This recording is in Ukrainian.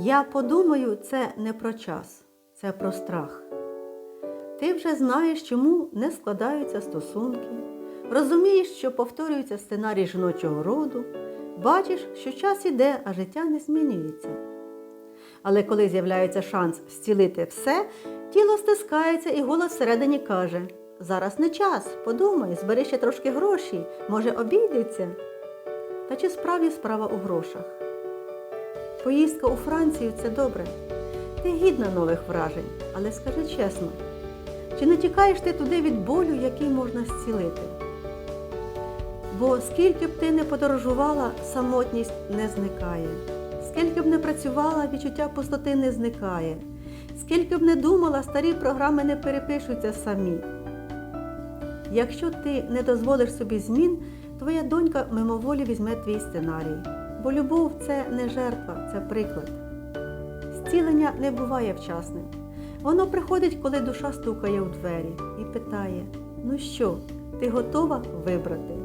Я подумаю, це не про час, це про страх. Ти вже знаєш, чому не складаються стосунки, розумієш, що повторюється сценарій жіночого роду, бачиш, що час іде, а життя не змінюється. Але коли з'являється шанс зцілити все, тіло стискається і голос всередині каже: зараз не час, подумай, збери ще трошки грошей, може обійдеться. Та чи справді справа у грошах? Поїздка у Францію це добре. Ти гідна нових вражень, але скажи чесно, чи не тікаєш ти туди від болю, який можна зцілити? Бо скільки б ти не подорожувала, самотність не зникає. Скільки б не працювала, відчуття пустоти не зникає. Скільки б не думала, старі програми не перепишуться самі. Якщо ти не дозволиш собі змін, твоя донька мимоволі візьме твій сценарій. Бо любов це не жертва, це приклад. Зцілення не буває вчасним. Воно приходить, коли душа стукає у двері і питає: ну що, ти готова вибрати?